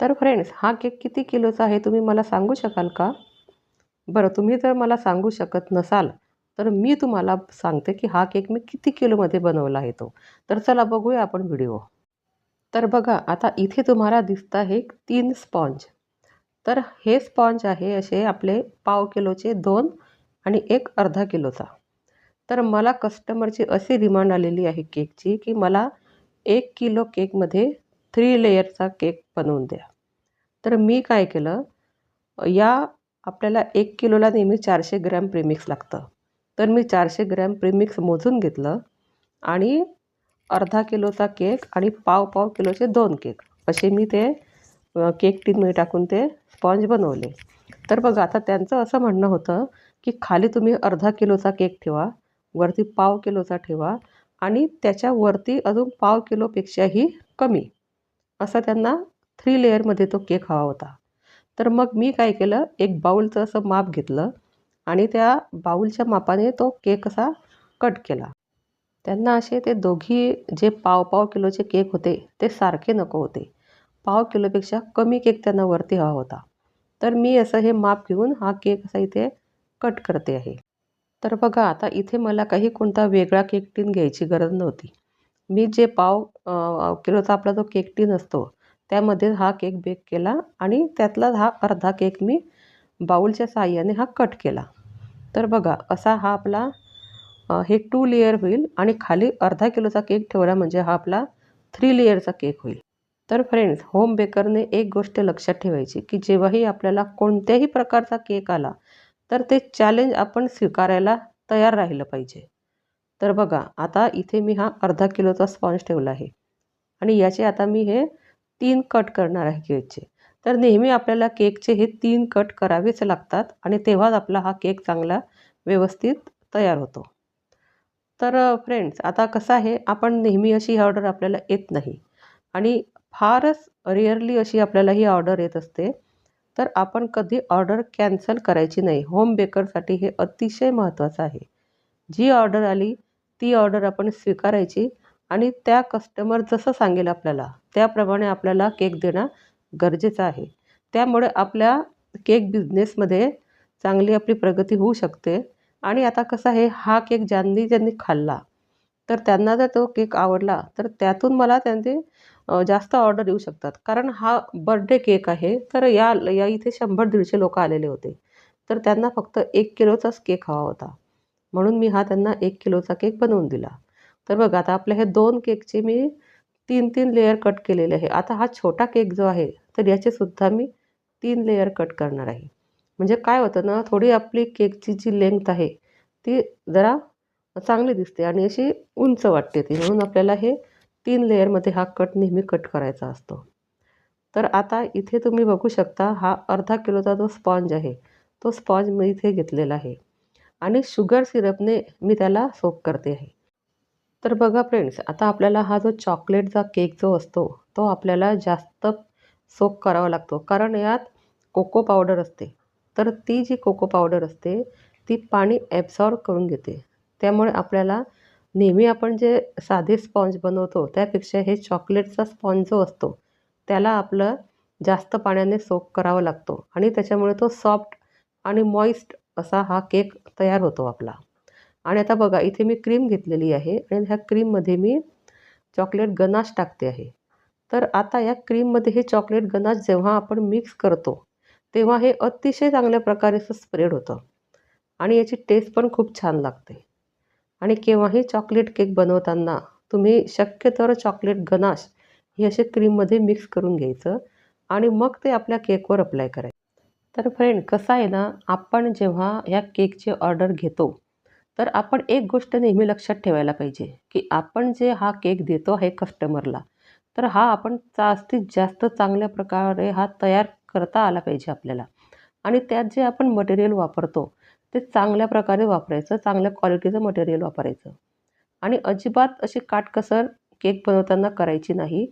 तर फ्रेंड्स हा केक किती किलोचा आहे तुम्ही मला सांगू शकाल का? बरं तुम्ही जर मला सांगू शकत नसाल तर मी तुम्हाला सांगते की हा केक मी किती किलोमध्ये बनवला आहे तो. तर चला बघूया आपण व्हिडिओ तर बघा आता इथे तुम्हाला दिसतं आहे तीन स्पॉन्ज तर हे स्पॉन्ज आहे असे आपले पाव किलोचे दोन आणि एक अर्धा किलोचा. तर मला कस्टमरची अशी डिमांड आलेली आहे केकची की मला एक किलो केकमध्ये थ्री लेयरचा केक बनवून द्या. तर मी काय केलं या आपल्याला एक किलोला नेहमी चारशे ग्रॅम प्रीमिक्स लागतं. तर मी चारशे ग्रॅम प्रीमिक्स मोजून घेतलं आणि अर्धा किलोचा केक आणि पाव पाव किलोचे दोन केक असे मी ते केक टीनमध्ये टाकून ते स्पॉन्ज बनवले. तर बघा आता त्यांचं असं म्हणणं होतं की खाली तुम्ही अर्धा किलोचा केक ठेवा वरती पाव किलोचा ठेवा आणि त्याच्यावरती अजून पाव किलोपेक्षाही कमी. असा त्यांना थ्री लेअरमध्ये तो केक हवा होता. तर मग मी काय केलं एक बाऊलचं असं माप घेतलं आणि त्या बाऊलच्या मापाने तो केक असा कट केला. त्यांना असे ते दोघी जे पाव पाव किलोचे केक होते ते सारखे नको होते. पाव किलोपेक्षा कमी केक त्यांना वरती हवा होता. तर मी असं हे माप घेऊन हा केक असा इथे कट करते आहे. तर बघा आता इथे मला काही कोणता वेगळा केक टीन घ्यायची गरज नव्हती. मी जे पाव किलोचा आपला जो केक टीन असतो त्यामध्ये हा केक बेक केला आणि त्यातला हा अर्धा केक मी बाऊलच्या साह्याने हा कट केला. तर बघा असा हा आपला हे टू लेयर होईल आणि खाली अर्धा किलोचा केक ठेवला म्हणजे हा आपला थ्री लेयरचा केक होईल. तर फ्रेंड्स होम बेकरने एक गोष्ट लक्षात ठेवायची की जेव्हाही आपल्याला कोणत्याही प्रकारचा केक आला तर ते चॅलेंज आपण स्वीकारायला तयार राहिलं पाहिजे. तर बघा आता इथे मी हा अर्धा किलोचा स्पॉन्ज ठेवला आहे. आणि याचे आता मी हे तीन कट करणार आहे केकचे. तर नेहमी आपल्याला केकचे हे तीन कट करावेच लागतात आणि तेव्हाच आपला हा केक चांगला व्यवस्थित तयार होतो. तर फ्रेंड्स आता कसं आहे आपण नेहमी अशी ही ऑर्डर आपल्याला येत नाही. आणि फारच रिअरली अशी आपल्याला ही ऑर्डर येत असते. तर आपण कधी ऑर्डर कॅन्सल करायची नाही. होम बेकरसाठी हे अतिशय महत्त्वाचं आहे. जी ऑर्डर आली ती ऑर्डर आपण स्वीकारायची आणि त्या कस्टमर जसं सांगेल आपल्याला त्याप्रमाणे आपल्याला केक देणं गरजेचं आहे. त्यामुळे आपल्या केक बिझनेसमध्ये चांगली आपली प्रगती होऊ शकते. आणि आता कसं आहे हा केक ज्यांनी ज्यांनी खाल्ला तर त्यांना जर तो केक आवडला तर त्यातून मला त्यांचे जास्त ऑर्डर येऊ शकतात. कारण हा बर्थडे केक आहे तर या या इथे शंभर दीडशे लोक आलेले होते. तर त्यांना फक्त एक किलोचाच केक हवा होता. म्हणून मी हा त्यांना एक किलोचा केक बनवून दिला. तर बघा आता आपल्या हे दोन केकचे मी तीन तीन लेयर कट केलेले आहे. आता हा छोटा केक जो आहे तर याचेसुद्धा मी तीन लेयर कट करणार आहे. म्हणजे काय होतं ना थोडी आपली केकची जी लेंथ आहे ती जरा चांगली दिसते आणि अशी उंच वाटते ती. म्हणून आपल्याला हे तीन लेयरमध्ये हा कट नेहमी कट करायचा असतो. तर आता इथे तुम्ही बघू शकता हा अर्धा किलोचा जो स्पॉन्ज आहे तो स्पॉन्ज मी इथे घेतलेला आहे. आणि शुगर सिरपने मी त्याला सोप करते आहे. तर बघा फ्रेंड्स आता आपल्याला हा जो चॉकलेटचा केक जो असतो तो आपल्याला जास्त सोक करावा लागतो. कारण यात कोको पावडर असते. तर ती जी कोको पावडर असते ती पाणी ॲब्सॉर्ब करून घेते. त्यामुळे आपल्याला नेहमी आपण जे साधे स्पॉन्ज बनवतो त्यापेक्षा हे चॉकलेटचा स्पॉन्ज जो असतो त्याला आपलं जास्त पाण्याने सोक करावा लागतो. आणि त्याच्यामुळे तो सॉफ्ट आणि मॉइस्ट असा हा केक तयार होतो आपला. आणि आता बघा इथे मी क्रीम घेतलेली आहे आणि ह्या क्रीममध्ये मी चॉकलेट गनाश टाकते आहे. तर आता या क्रीममध्ये हे चॉकलेट गनाश जेव्हा आपण मिक्स करतो तेव्हा हे अतिशय चांगल्या प्रकारे असं स्प्रेड होतं. आणि याची टेस्ट पण खूप छान लागते. आणि केव्हाही चॉकलेट केक बनवताना तुम्ही शक्यतर चॉकलेट गनाश हे असे क्रीममध्ये मिक्स करून घ्यायचं आणि मग ते आपल्या केकवर अप्लाय करायचं. तर फ्रेंड कसं आहे ना आपण जेव्हा ह्या केकची ऑर्डर घेतो तर आपण एक गोष्ट नेहमी लक्षात ठेवायला पाहिजे की आपण जे हा केक देतो आहे कस्टमरला तर हा आपण जास्तीत जास्त चांगल्या प्रकारे हा तयार करता आला पाहिजे आपल्याला. आणि त्यात जे आपण मटेरियल वापरतो ते चांगल्या प्रकारे वापरायचं चांगल्या क्वालिटीचं मटेरियल वापरायचं. आणि अजिबात अशी काटकसर केक बनवताना करायची नाही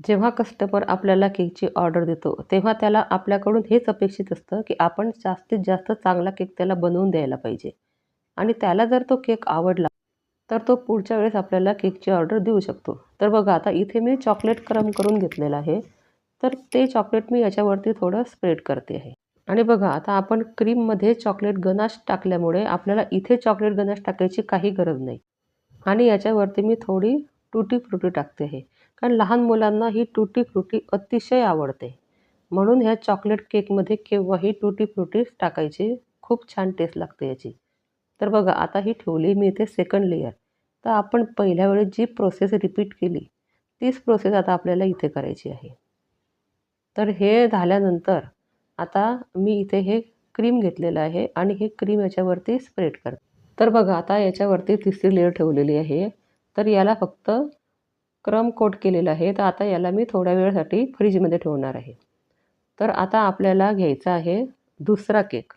जेव्हा कस्टमर आपल्याला केकची ऑर्डर देतो तेव्हा त्याला आपल्याकडून हेच अपेक्षित असतं की आपण जास्तीत जास्त चांगला केक त्याला बनवून द्यायला पाहिजे. आणि त्याला जर तो केक आवडला तर तो पुढच्या वेळेस आपल्याला केकची ऑर्डर देऊ शकतो. तर बघा आता इथे मी चॉकलेट क्रम करून घेतलेला आहे. तर ते चॉकलेट मी याच्यावरती थोडं स्प्रेड करते आहे. आणि बघा आता आपण क्रीममध्ये चॉकलेट गनाश टाकल्यामुळे आपल्याला इथे चॉकलेट गनाश टाकायची काही गरज नाही. आणि याच्यावरती मी थोडी टुटी फ्रुटी टाकते आहे. कारण लहान मुलांना ही टुटी फ्रुटी अतिशय आवडते. म्हणून ह्या चॉकलेट केकमध्ये केव्हाही टुटी फ्रुटी टाकायची खूप छान टेस्ट लागते याची. तर बघा आता ही ठेवली मी इथे सेकंड लेयर तर आपण पहिल्या वेळेस जी प्रोसेस रिपीट केली तीच प्रोसेस आता आपल्याला इथे करायची आहे. तर हे झाल्यानंतर आता मी इथे हे क्रीम घेतलेलं आहे आणि हे क्रीम याच्यावरती स्प्रेड करते. तर बघा आता याच्यावरती तिसरी लेअर ठेवलेली आहे. तर याला फक्त क्रम कोट केलेलं आहे. तर आता याला मी थोड्या वेळासाठी फ्रीजमध्ये ठेवणार आहे. तर आता आपल्याला घ्यायचा आहे दुसरा केक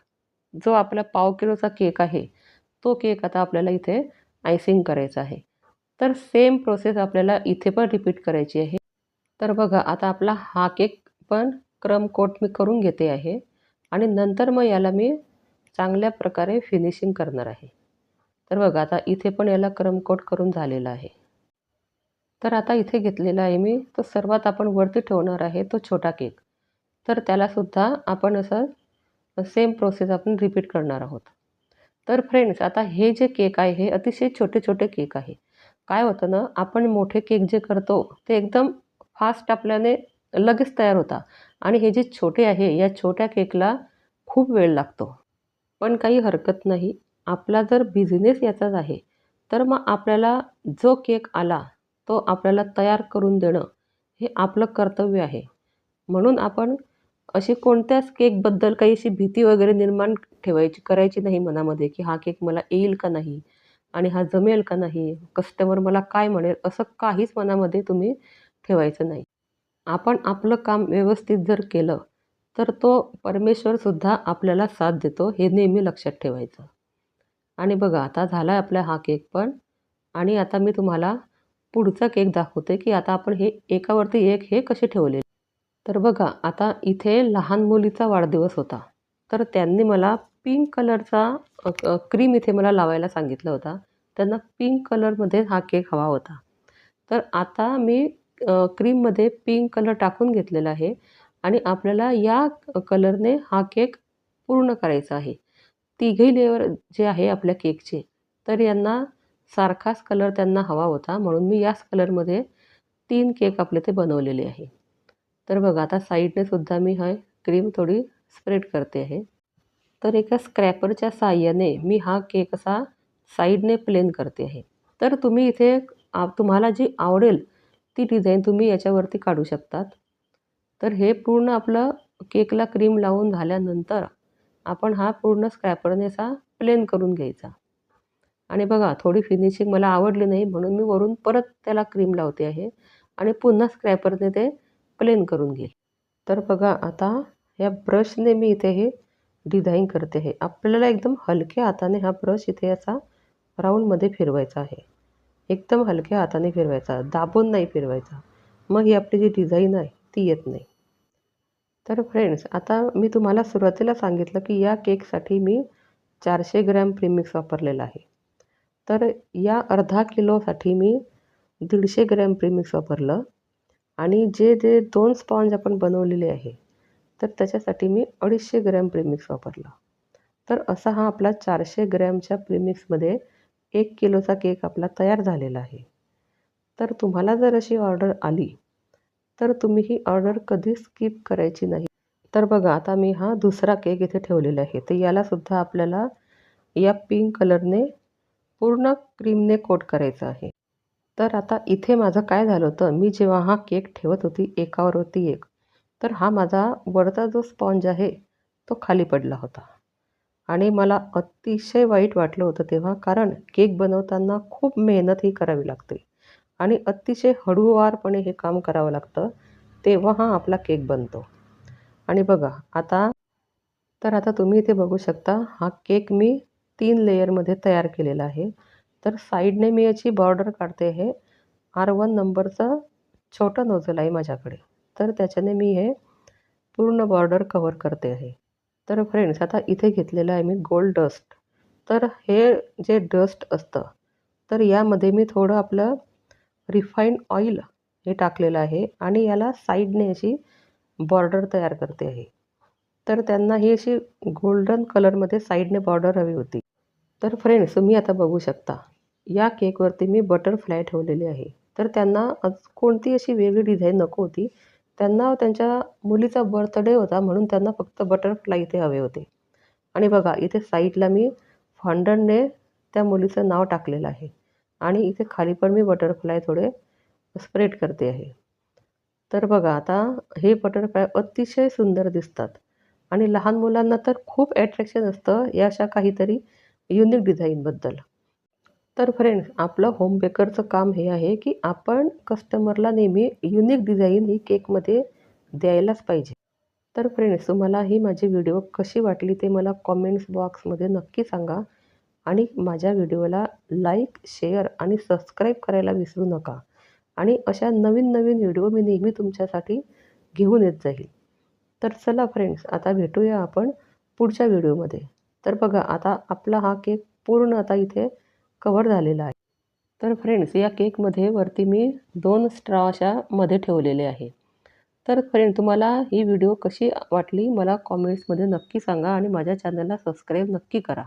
जो आपला पाव किलोचा केक आहे तो केक आता आपल्याला इथे आयसिंग करायचा आहे. तर सेम प्रोसेस आपल्याला इथे पण रिपीट करायची आहे. तर बघा आता आपला हा केक पण क्रम कोट मी करून घेते आहे. आणि नंतर मग याला मी चांगल्या प्रकारे फिनिशिंग करणार आहे. तर बघा आता इथे पण याला क्रम कोट करून झालेला आहे. तर आता इथे घेतलेला आहे मी. तो सर्वात आपण वरती ठेवणार आहे तो छोटा केक. तर त्यालासुद्धा आपण असं सेम प्रोसेस आपण रिपीट करणार आहोत. तर फ्रेंड्स आता हे जे केक आहे हे अतिशय छोटे छोटे केक आहे. काय होतं ना आपण मोठे केक जे करतो ते एकदम फास्ट आपल्याने लगेच तयार होता. आणि हे जे छोटे आहे या छोट्या केकला खूप वेळ लागतो. पण काही हरकत नाही. आपला जर बिझनेस याचाच आहे तर मग आपल्याला जो केक आला तो आपल्याला तयार करून देणं हे आपलं कर्तव्य आहे. म्हणून आपण अशी कोणत्याच केकबद्दल काही अशी भीती वगैरे निर्माण ठेवायची करायची नाही मनामध्ये की हा केक मला येईल का नाही आणि हा जमेल का नाही कस्टमर मला काय म्हणेल असं काहीच मनामध्ये तुम्ही ठेवायचं नाही. आपण आपलं काम व्यवस्थित जर केलं तर तो परमेश्वरसुद्धा आपल्याला साथ देतो हे नेहमी लक्षात ठेवायचं. आणि बघा आता झाला आहे आपला हा केक पण आणि आता मी तुम्हाला पुढचा केक दाखवते की आता आपण हे एकावरती एक हे कसे ठेवले? तर बघा आता इथे लहान मुलीचा वाढदिवस होता. तर त्यांनी मला पिंक कलरचा क्रीम इथे मला लावायला सांगितलं होता. त्यांना पिंक कलरमध्ये हा केक हवा होता. तर आता मी क्रीममध्ये पिंक कलर टाकून घेतलेला आहे आणि आपल्याला या कलरने हा केक पूर्ण करायचा आहे. तिघही लेअर जे आहे आपल्या केकचे तर यांना सारखाच कलर त्यांना हवा होता. म्हणून मी याच कलरमध्ये तीन केक आपले ते बनवलेले आहे. तर बघा आता साईडने सुद्धा मी हा क्रीम थोडी स्प्रेड करते आहे. तर एका स्क्रॅपरच्या साहाय्याने मी हा केक असा साईडने प्लेन करते आहे. तर तुम्ही इथे तुम्हाला जी आवडेल ती डिझाईन तुम्ही याच्यावरती काढू शकतात. तर हे पूर्ण आपलं केकला क्रीम लावून झाल्यानंतर आपण हा पूर्ण स्क्रॅपरने असा प्लेन करून घ्यायचा. आणि बघा थोडी फिनिशिंग मला आवडली नाही म्हणून मी वरून परत त्याला क्रीम लावते आहे आणि पुन्हा स्क्रॅपरने ते प्लेन करून घेईल. तर बघा आता ह्या ब्रशने मी इथे हे डिझाईन करते आहे. आपल्याला एकदम हलक्या हाताने हा ब्रश इथे असा राऊंडमध्ये फिरवायचा आहे. एकदम हलक्या हाताने फिरवायचा दाबून नाही फिरवायचा. मग ही आपली जी डिझाईन आहे ती येत नाही. तर फ्रेंड्स आता मी तुम्हाला सुरुवातीला सांगितलं की या केकसाठी मी चारशे ग्रॅम प्रीमिक्स वापरलेला आहे. तर या अर्धा किलोसाठी मी दीडशे ग्रॅम प्रीमिक्स वापरलं. आणि जे जे दोन स्पॉन्ज आपण बनवलेले आहे तर त्याच्यासाठी मी अडीचशे ग्रॅम प्रीमिक्स वापरला. तर असा हा आपला चारशे ग्रॅमच्या प्रीमिक्समध्ये एक किलोचा केक आपला तयार झालेला आहे. तर तुम्हाला जर अशी ऑर्डर आली तर तुम्ही ही ऑर्डर कधीच स्किप करायची नाही. तर बघा आता मी हा दुसरा केक इथे ठेवलेला आहे. तर यालासुद्धा आपल्याला या पिंक कलरने पूर्ण क्रीमने कोट करायचं आहे. तर आता इथे माझं काय झालं होतं? मी जेव्हा हा केक ठेवत होती एकावरती एक तर हा माझा वरचा जो स्पॉन्ज आहे तो खाली पडला होता. आणि मला अतिशय वाईट वाटलं होतं तेव्हा कारण केक बनवताना खूप मेहनत ही करावी लागते. आणि अतिशय हळूवारपणे हे काम करावं लागतं तेव्हा हा आपला केक बनतो. आणि बघा आता तर आता तुम्ही इथे बघू शकता हा केक मी तीन लेयरमध्ये तयार केलेला आहे. तर साईडने मी याची बॉर्डर काढते हे. आर वन नंबरचं छोटं नोझल आहे माझ्याकडे. तर त्याच्याने मी हे पूर्ण बॉर्डर कवर करते आहे. तर फ्रेंड्स आता इथे घेतलेलं आहे मी गोल्ड डस्ट तर हे जे डस्ट असतं तर यामध्ये मी थोडं आपलं रिफाईंड ऑइल हे टाकलेलं आहे आणि याला साईडने अशी बॉर्डर तयार करते आहे. तर त्यांना ही अशी गोल्डन कलरमध्ये साईडने बॉर्डर हवी होती. तर फ्रेंड्स तुम्ही आता बघू शकता या केकवरती मी बटरफ्लाय ठेवलेली आहे. तर त्यांना कोणती अशी वेगळी डिझाईन नको होती. त्यांना त्यांच्या मुलीचा बर्थडे होता म्हणून त्यांना फक्त बटरफ्लाय इथे हवे होते. आणि बघा इथे साईडला मी फॉन्डनने त्या मुलीचं नाव टाकलेलं आहे. आणि इथे खाली पण मी बटरफ्लाय थोडे स्प्रेड करते आहे. तर बघा आता हे बटरफ्लाय अतिशय सुंदर दिसतात. आणि लहान मुलांना तर खूप ॲट्रॅक्शन असतं या अशा काहीतरी युनिक डिझाईनबद्दल तर फ्रेंड्स आपलं होम बेकरचं काम हे आहे की आपण कस्टमरला नेहमी युनिक डिझाईन ही केकमध्ये द्यायलाच पाहिजे. तर फ्रेंड्स तुम्हाला ही माझी व्हिडिओ कशी वाटली ते मला कॉमेंट्स बॉक्समध्ये नक्की सांगा आणि माझ्या व्हिडिओला लाईक शेअर आणि सबस्क्राईब करायला विसरू नका. आणि अशा नवीन नवीन व्हिडिओ मी नेहमी तुमच्यासाठी घेऊन येत जाईल. तर चला फ्रेंड्स आता भेटूया आपण पुढच्या व्हिडिओमध्ये तर बघा आता आपला हा केक पूर्ण आता इथे कवर झालेला आहे. तर फ्रेंड्स या केकमध्ये वरती मी दोन स्ट्रॉ अशा मध्ये ठेवलेले आहे. तर फ्रेंड तुम्हाला ही व्हिडिओ कशी वाटली मला कॉमेंट्समध्ये नक्की सांगा आणि माझ्या चॅनलला सबस्क्राईब नक्की करा.